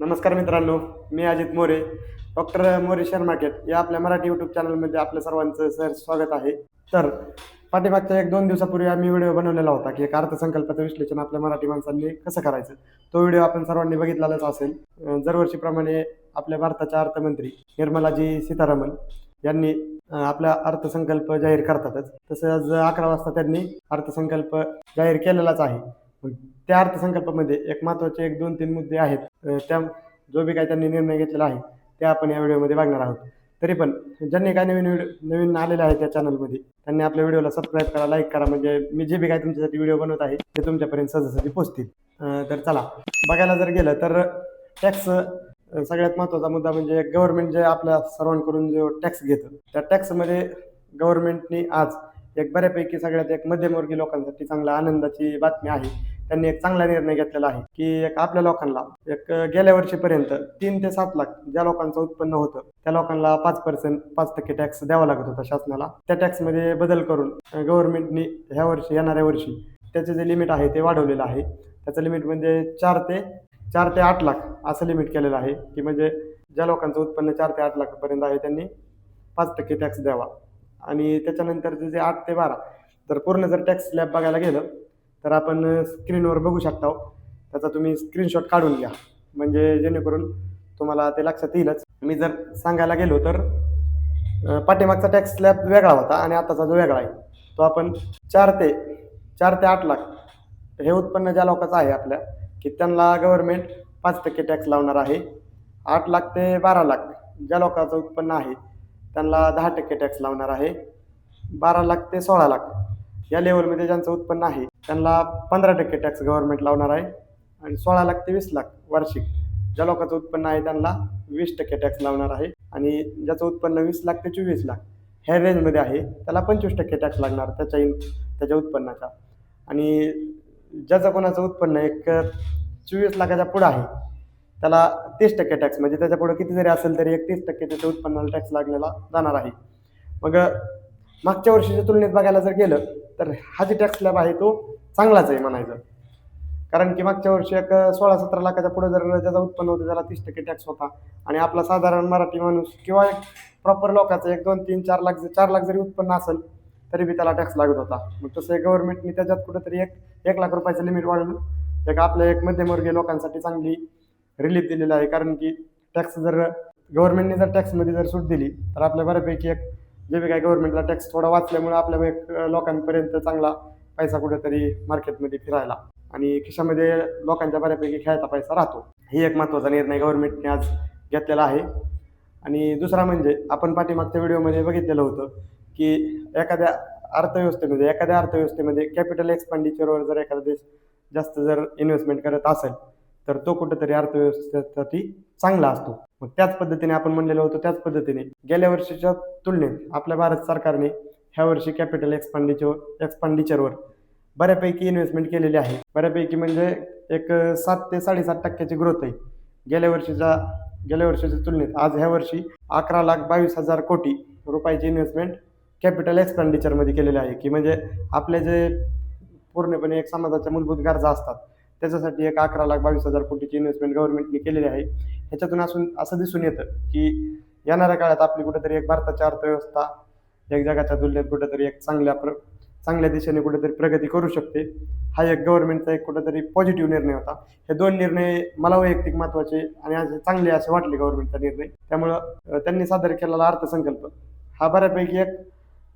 नमस्कार मित्रांनो मी Ajit More doctor More share market या आपल्या मराठी यूट्यूब चॅनलमध्ये आपल्या सर्वांचं सर स्वागत आहे. तर पाठीमागच्या एक दोन दिवसापूर्वी आम्ही व्हिडिओ बनवलेला होता की एक अर्थसंकल्पाचं विश्लेषण आपल्या मराठी माणसांनी कसं करायचं? तो व्हिडिओ आपण सर्वांनी बघितलेलाच असेल. दरवर्षीप्रमाणे आपल्या भारताच्या अर्थमंत्री निर्मलाजी सीतारामन यांनी आपला अर्थसंकल्प जाहीर करतातच. तसं आज अकरा वाजता त्यांनी अर्थसंकल्प जाहीर केलेलाच आहे. त्या अर्थसंकल्पामध्ये एक महत्त्वाचे एक दोन तीन मुद्दे आहेत. त्या जो बी काही त्यांनी निर्णय घेतलेला आहे ते आपण या व्हिडिओमध्ये बघणार आहोत. तरी पण ज्यांनी काय नवीन व्हिडिओ नवीन आलेले आहे त्या चॅनलमध्ये त्यांनी आपल्या व्हिडिओला सबस्क्राईब करा लाईक करा. म्हणजे मी जे बी काय तुमच्यासाठी व्हिडिओ बनवत आहे ते तुमच्यापर्यंत सहजासहजी पोहोचतील. तर चला बघायला जर गेलं तर टॅक्स सगळ्यात महत्त्वाचा मुद्दा म्हणजे गव्हर्नमेंट जे आपल्या सर्वांकडून जो टॅक्स घेतं त्या टॅक्समध्ये गव्हर्नमेंटनी आज एक बऱ्यापैकी सगळ्यात एक मध्यमवर्गीय लोकांसाठी चांगला आनंदाची बातमी आहे. त्यांनी एक चांगला निर्णय घेतलेला आहे की एक आपल्या लोकांना एक गेल्या वर्षीपर्यंत तीन ते सात लाख ज्या लोकांचं उत्पन्न होतं त्या लोकांना पाच पर्सेंट पाच टक्के टॅक्स द्यावा लागत होता शासनाला. त्या टॅक्समध्ये बदल करून गव्हर्नमेंटनी ह्या वर्षी येणाऱ्या वर्षी त्याचे जे लिमिट आहे ते वाढवलेलं आहे. त्याचं लिमिट म्हणजे चार ते चार ते आठ लाख असं लिमिट केलेलं आहे की म्हणजे ज्या लोकांचं उत्पन्न चार ते आठ लाखापर्यंत आहे त्यांनी पाच टक्के टॅक्स द्यावा. आणि त्याच्यानंतरचे जे आठ ते बारा तर पूर्ण जर टॅक्स स्लॅब बघायला गेलं तर आपण स्क्रीनवर बघू शकता हो. त्याचा तुम्ही स्क्रीनशॉट काढून घ्या. म्हणजे जेणेकरून तुम्हाला ते लक्षात येईलच. मी जर सांगायला गेलो तर पाठीमागचा टॅक्स स्लॅब वेगळा होता आणि आताचा जो वेगळा आहे तो आपण चार ते चार ते आठ लाख हे उत्पन्न ज्या लोकांचं आहे आपल्या की त्यांना गव्हर्नमेंट पाच टक्के टॅक्स लावणार आहे. आठ लाख ते बारा लाख ज्या लोकांचं उत्पन्न आहे त्यांना दहा टक्के टॅक्स लावणार आहे. बारा लाख ते सोळा लाख या लेवलमध्ये ज्यांचं उत्पन्न आहे त्यांना पंधरा टक्के टॅक्स गव्हर्नमेंट लावणार आहे आणि सोळा लाख ते वीस लाख वार्षिक ज्या लोकांचं उत्पन्न आहे त्यांना वीस टक्के टॅक्स लावणार आहे. आणि ज्याचं उत्पन्न वीस लाख ते चोवीस लाख ह्या रेंजमध्ये आहे त्याला पंचवीस टक्के टॅक्स लागणार त्याच्या इन त्याच्या उत्पन्नाचा. आणि ज्याचं कोणाचं उत्पन्न एक चोवीस लाखाच्या पुढं आहे त्याला तीस टक्के टॅक्स म्हणजे त्याच्या पुढं किती जरी असेल तरी एक तीस टक्के त्याच्या उत्पन्नाला टॅक्स लागलेला जाणार आहे. मग मागच्या वर्षीच्या तुलनेत बघायला जर गेलं तर हा जे टॅक्स स्लॅब आहे तो चांगलाच आहे म्हणायचं. कारण की मागच्या वर्षी एक सोळा सतरा लाखाच्या पुढे जर ज्याचं उत्पन्न होतं त्याला तीस टक्के टॅक्स होता. आणि आपला साधारण मराठी माणूस किंवा एक प्रॉपर लोकांचं एक दोन तीन चार लाख चार लाख जरी उत्पन्न असेल तरी बी त्याला टॅक्स लागत होता. मग तसं गव्हर्नमेंटने त्याच्यात कुठंतरी एक एक लाख रुपयाचं लिमिट वाढवून एक आपल्या एक मध्यमवर्गीय लोकांसाठी चांगली रिलीफ दिलेला आहे. कारण की टॅक्स जर गव्हर्नमेंटने जर टॅक्समध्ये जर सूट दिली तर आपल्या बऱ्यापैकी एक जे बी काय गव्हर्नमेंटला टॅक्स थोडा वाचल्यामुळे आपल्या लोकांपर्यंत चांगला पैसा कुठेतरी मार्केटमध्ये फिरायला. आणि खिशामध्ये लोकांच्या बऱ्यापैकी खेळायचा पैसा राहतो. ही एक महत्त्वाचा निर्णय गव्हर्नमेंटने आज घेतलेला आहे. आणि दुसरा म्हणजे आपण पाठीमागच्या व्हिडिओमध्ये बघितलेलं होतं की एखाद्या अर्थव्यवस्थेमध्ये एखाद्या अर्थव्यवस्थेमध्ये कॅपिटल एक्सपेंडिचरवर जर एखादा देश जास्त जर इन्व्हेस्टमेंट करत असेल तर तो कुठेतरी अर्थव्यवस्थेसाठी चांगला असतो. मग त्याच पद्धतीने आपण म्हणलेलो होतो त्याच पद्धतीने गेल्या वर्षीच्या तुलनेत आपल्या भारत सरकारने ह्या वर्षी कॅपिटल एक्सपांडिचर एक्सपांडिचरवर बऱ्यापैकी इन्व्हेस्टमेंट केलेली आहे. बऱ्यापैकी म्हणजे एक सात ते साडेसात टक्क्याची ग्रोथ आहे. गेल्या वर्षीच्या गेल्या वर्षीच्या तुलनेत आज ह्या वर्षी अकरा लाख बावीस हजार कोटी रुपयाची इन्व्हेस्टमेंट कॅपिटल एक्सपेंडिचरमध्ये केलेली आहे. की म्हणजे आपले जे पूर्णपणे एक समाजाच्या मूलभूत गरजा असतात त्याच्यासाठी एक अकरा लाख बावीस हजार कोटीची इन्व्हेस्टमेंट गव्हर्नमेंटने केलेली आहे. ह्याच्यातून असून असं दिसून येतं की येणाऱ्या काळात आपली कुठेतरी एक भारताची अर्थव्यवस्था एक जगाच्या तुलनेत कुठेतरी एक चांगल्या प्र चांगल्या दिशेने कुठेतरी प्रगती करू शकते. हा एक गव्हर्नमेंटचा एक कुठेतरी पॉझिटिव्ह निर्णय होता. हे दोन निर्णय मला वैयक्तिक महत्त्वाचे आणि असे चांगले असे वाटले गव्हर्नमेंटचा निर्णय. त्यामुळं त्यांनी सादर केलेला अर्थसंकल्प हा बऱ्यापैकी एक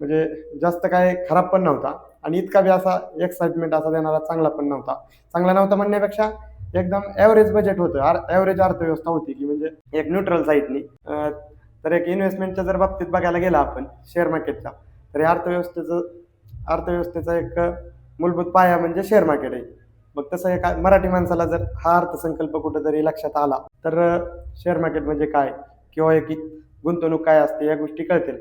म्हणजे जास्त काय खराब पण नव्हता. आणि इतका बी असा एक्साइटमेंट असा देणारा चांगला पण नव्हता. चांगला नव्हता म्हणण्यापेक्षा एकदम ॲव्हरेज बजेट होतं. ॲव्हरेज अर्थव्यवस्था होती की म्हणजे एक न्यूट्रल साईडनी तर एक इन्व्हेस्टमेंटच्या जर बाबतीत बघायला गेला आपण शेअर मार्केटच्या तर या अर्थव्यवस्थेचं अर्थव्यवस्थेचा एक मूलभूत पाया म्हणजे शेअर मार्केट आहे. मग तसं एका मराठी माणसाला जर हा अर्थसंकल्प कुठेतरी लक्षात आला तर शेअर मार्केट म्हणजे काय? किंवा एक गुंतवणूक काय असते या गोष्टी कळतील.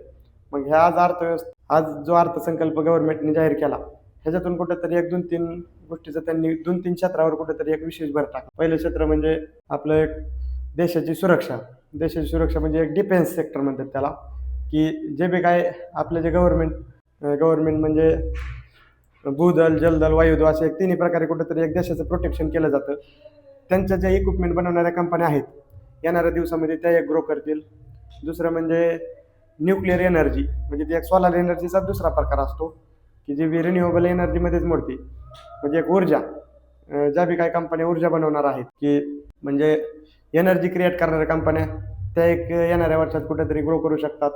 मग ह्या आज अर्थव्यवस्था आज जो अर्थसंकल्प गव्हर्नमेंटने जाहीर केला ह्याच्यातून कुठेतरी एक दोन तीन गोष्टीचं त्यांनी दोन तीन क्षेत्रावर कुठेतरी एक विशेष भर टाकला. पहिलं क्षेत्र म्हणजे आपलं एक देशाची सुरक्षा. देशाची सुरक्षा म्हणजे एक डिफेन्स सेक्टर म्हणतात त्याला. की जे बी काय आपलं जे गव्हर्नमेंट गव्हर्नमेंट म्हणजे भूदल जलदल वायुदल असे एक तिन्ही प्रकारे कुठेतरी एक देशाचं प्रोटेक्शन केलं जातं. त्यांच्या ज्या इक्विपमेंट बनवणाऱ्या कंपन्या आहेत येणाऱ्या दिवसामध्ये त्या एक ग्रो करतील. दुसरं म्हणजे न्यूक्लिअर एनर्जी म्हणजे ती एक सोलार एनर्जीचा दुसरा प्रकार असतो की जी बी रिन्युएबल एनर्जीमध्येच मोडते. म्हणजे एक ऊर्जा ज्या बी काही कंपन्या ऊर्जा बनवणार आहेत की म्हणजे एनर्जी क्रिएट करणाऱ्या कंपन्या त्या एक येणाऱ्या वर्षात कुठेतरी ग्रो करू शकतात.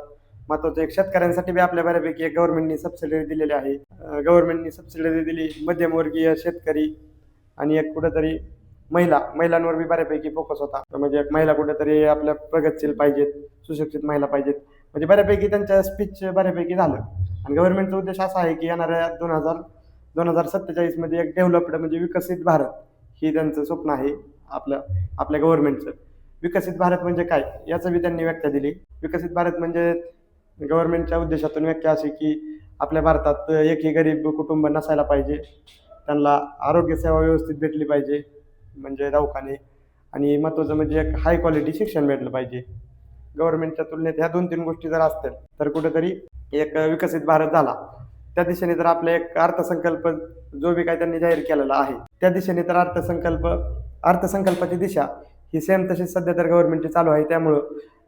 महत्वाचं एक शेतकऱ्यांसाठी बी आपल्या बऱ्यापैकी एक गव्हर्नमेंटनी सबसिडी दिलेली आहे. गव्हर्नमेंटनी सबसिडी दिली मध्यमवर्गीय शेतकरी आणि एक कुठेतरी महिला महिलांवर बी बऱ्यापैकी फोकस होता. म्हणजे एक महिला कुठेतरी आपल्या प्रगतशील पाहिजेत सुशिक्षित महिला पाहिजेत. म्हणजे बऱ्यापैकी त्यांच्या स्पीच बऱ्यापैकी झालं. आणि गव्हर्नमेंटचा उद्देश असा आहे की येणाऱ्या दोन हजार दोन हजार सत्तेचाळीसमध्ये एक डेव्हलप्ड म्हणजे विकसित भारत ही त्यांचं स्वप्न आहे आपलं आपल्या गव्हर्नमेंटचं विकसित भारत म्हणजे काय? याचं बी त्यांनी व्याख्या दिली. विकसित भारत म्हणजे गव्हर्नमेंटच्या उद्देशातून व्याख्या अशी की आपल्या भारतात एकही गरीब कुटुंब नसायला पाहिजे. त्यांना आरोग्य सेवा व्यवस्थित भेटली पाहिजे म्हणजे दवाखाने. आणि महत्त्वाचं म्हणजे एक हाय क्वालिटी शिक्षण भेटलं पाहिजे. गव्हर्नमेंटच्या तुलनेत ह्या दोन तीन गोष्टी जर असतील तर कुठेतरी एक विकसित भारत झाला. त्या दिशेने तर आपला एक अर्थसंकल्प जो बी काय त्यांनी जाहीर केलेला आहे त्या दिशेने तर अर्थसंकल्प अर्थसंकल्पाची दिशा ही सेम तशीच सध्या तर गव्हर्नमेंटची चालू आहे. त्यामुळं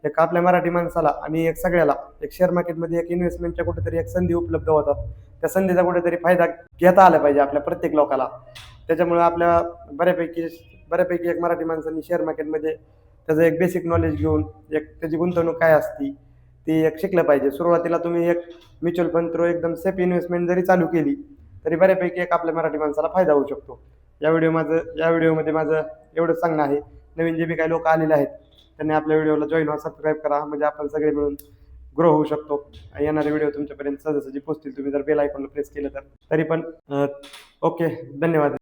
एक आपल्या मराठी माणसाला आणि एक सगळ्याला एक शेअर मार्केटमध्ये एक इन्व्हेस्टमेंटच्या कुठेतरी एक संधी उपलब्ध होतात. त्या संधीचा कुठेतरी फायदा घेता आला पाहिजे आपल्या प्रत्येक लोकाला. त्याच्यामुळं आपल्या बऱ्यापैकी बऱ्यापैकी एक मराठी माणसांनी शेअर मार्केटमध्ये त्याचं एक बेसिक नॉलेज घेऊन एक त्याची गुंतवणूक काय असती ती एक शिकलं पाहिजे. सुरुवातीला तुम्ही एक म्युच्युअल फंड थ्रू एकदम सेफ इन्व्हेस्टमेंट जरी चालू केली तरी बऱ्यापैकी एक आपल्या मराठी माणसाला फायदा होऊ शकतो. या व्हिडिओ माझं या व्हिडिओमध्ये माझं एवढंच सांगणं आहे. नवीन जे बी काही लोक आलेले आहेत त्यांनी आपल्या व्हिडिओला जॉईन व्हा सबस्क्राईब करा. म्हणजे आपण सगळे मिळून ग्रो होऊ शकतो. येणारे व्हिडिओ तुमच्यापर्यंत सहजासहजी पोचतील तुम्ही जर बेल आयकॉनला प्रेस केलं तर. तरी पण ओके धन्यवाद.